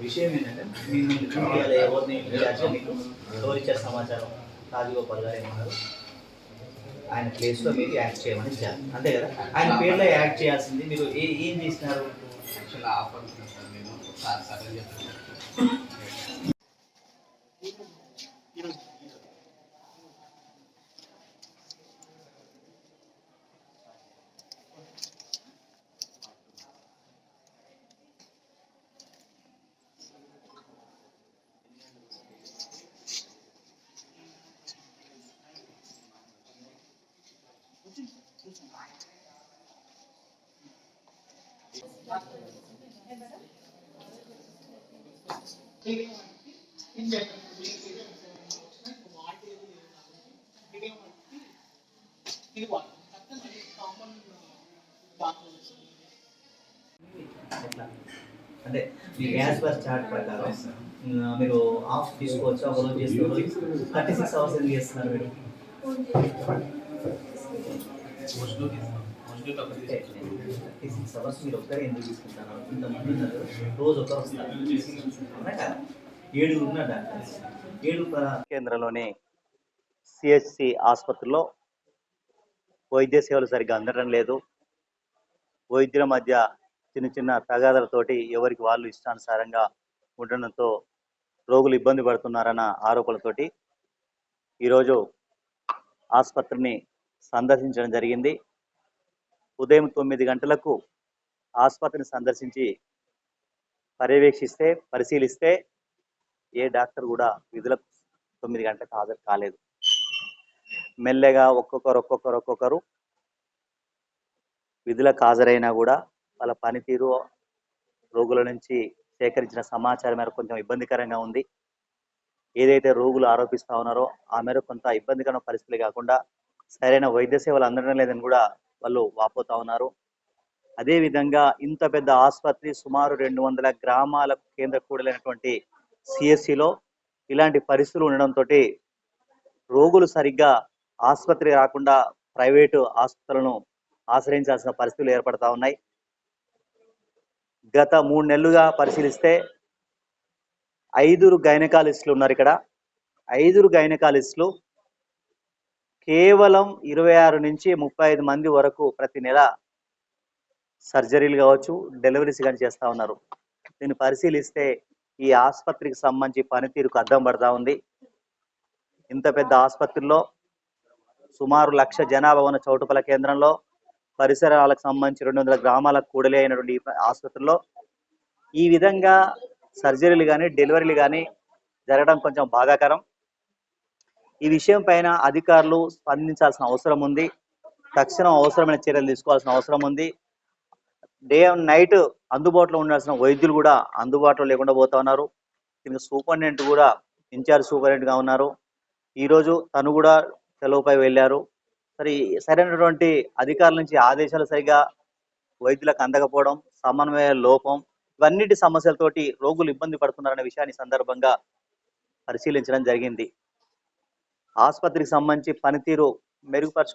విషయం ఏంటంటే మీ ఎవరిని ఇన్ఛార్జ్ సమాచారం రాజగోపాల్ గారు ఏమన్నారు ఆయన ప్లేస్లో మీరు యాక్ట్ చేయమని ఇచ్చారు అంతే కదా ఆయన పేర్లో యాక్ట్ చేయాల్సింది మీరు ఏ ఏం చేసినారు యాక్చువల్ ఆఫర్ అనుకున్నాను సార్ నేను సార్ సరే చెప్పాను అంటే మీ గ్యాస్ బస్ చార్ట్ ప్రకారం ఆ, మీరు ఆఫ్ తీసుకోవచ్చు ఒక రోజు చేసుకోవచ్చు థర్టీ సిక్స్ అవర్స్ ఎందుకు చేస్తున్నారు మీరు సిక్స్ అవర్స్ మీరు ఒక్కరే ఎందుకు తీసుకుంటారు ఇంతమంది ఉన్నారు రోజు ఒకరు వస్తారు ఏడుగురు ఉన్నారు డాక్టర్స్ ఏడు కేంద్రంలోని సిహెచ్సి ఆసుపత్రిలో వైద్య సేవలు సరిగ్గా అందడం లేదు. వైద్యుల మధ్య చిన్న చిన్న తగాదాలతోటి ఎవరికి వాళ్ళు ఇష్టానుసారంగా ఉండడంతో రోగులు ఇబ్బంది పడుతున్నారన్న ఆరోపణలతోటి ఈరోజు ఆసుపత్రిని సందర్శించడం జరిగింది. ఉదయం తొమ్మిది గంటలకు ఆసుపత్రిని సందర్శించి పర్యవేక్షిస్తే పరిశీలిస్తే ఏ డాక్టర్ కూడా విధులకు తొమ్మిది గంటలకు హాజరు కాలేదు. మెల్లగా ఒక్కొక్కరు ఒక్కొక్కరు ఒక్కొక్కరు విధులకు హాజరైనా కూడా వాళ్ళ పనితీరు రోగుల నుంచి సేకరించిన సమాచారం మేరకు కొంచెం ఇబ్బందికరంగా ఉంది. ఏదైతే రోగులు ఆరోపిస్తా ఉన్నారో ఆ మేరకు కొంత ఇబ్బందికరమైన పరిస్థితులు కాకుండా సరైన వైద్య సేవలు అందడం లేదని కూడా వాళ్ళు వాపోతా ఉన్నారు. అదే విధంగా ఇంత పెద్ద ఆసుపత్రి సుమారు రెండు వందల గ్రామాలకు కేంద్ర కూడలైనటువంటి సిఎస్సిలో ఇలాంటి పరిస్థితులు ఉండడంతో రోగులు సరిగ్గా ఆసుపత్రి రాకుండా ప్రైవేటు ఆసుపత్రులను ఆశ్రయించాల్సిన పరిస్థితులు ఏర్పడతా ఉన్నాయి. గత మూడు నెలలుగా పరిశీలిస్తే ఐదుగురు గైనకాలిస్టులు ఉన్నారు ఇక్కడ. ఐదుగురు గైనకాలిస్టులు కేవలం ఇరవై ఆరు నుంచి ముప్పై ఐదు మంది వరకు ప్రతి నెల సర్జరీలు కావచ్చు డెలివరీస్ కానీ చేస్తూ ఉన్నారు. దీన్ని పరిశీలిస్తే ఈ ఆసుపత్రికి సంబంధించి పనితీరుకు అద్దం పడతా ఉంది. ఇంత పెద్ద ఆసుపత్రిలో సుమారు లక్ష జనాభా ఉన్న చౌటుపల కేంద్రంలో పరిసరాలకు సంబంధించి రెండు వందల గ్రామాలకు కూడలి అయినటువంటి ఆసుపత్రిలో ఈ విధంగా సర్జరీలు కానీ డెలివరీలు కానీ జరగడం కొంచెం బాధాకరం. ఈ విషయం పైన అధికారులు స్పందించాల్సిన అవసరం ఉంది. తక్షణం అవసరమైన చర్యలు తీసుకోవాల్సిన అవసరం ఉంది. డే అండ్ నైట్ అందుబాటులో ఉండాల్సిన వైద్యులు కూడా అందుబాటులో లేకుండా పోతా ఉన్నారు. దీనికి సూపరింటెండెంట్ కూడా ఇన్ఛార్జ్ సూపరింటెండెంట్గా ఉన్నారు. ఈ రోజు తను కూడా సెలవుపై వెళ్ళారు. సరే సరైనటువంటి అధికారుల నుంచి ఆదేశాలు సరిగా వైద్యులకు అందకపోవడం సమన్వయ లోపం ఇవన్నిటి సమస్యలతోటి రోగులు ఇబ్బంది పడుతున్నారనే విషయాన్ని సందర్భంగా పరిశీలించడం జరిగింది. ఆసుపత్రికి సంబంధించి పనితీరు మెరుగుపరచు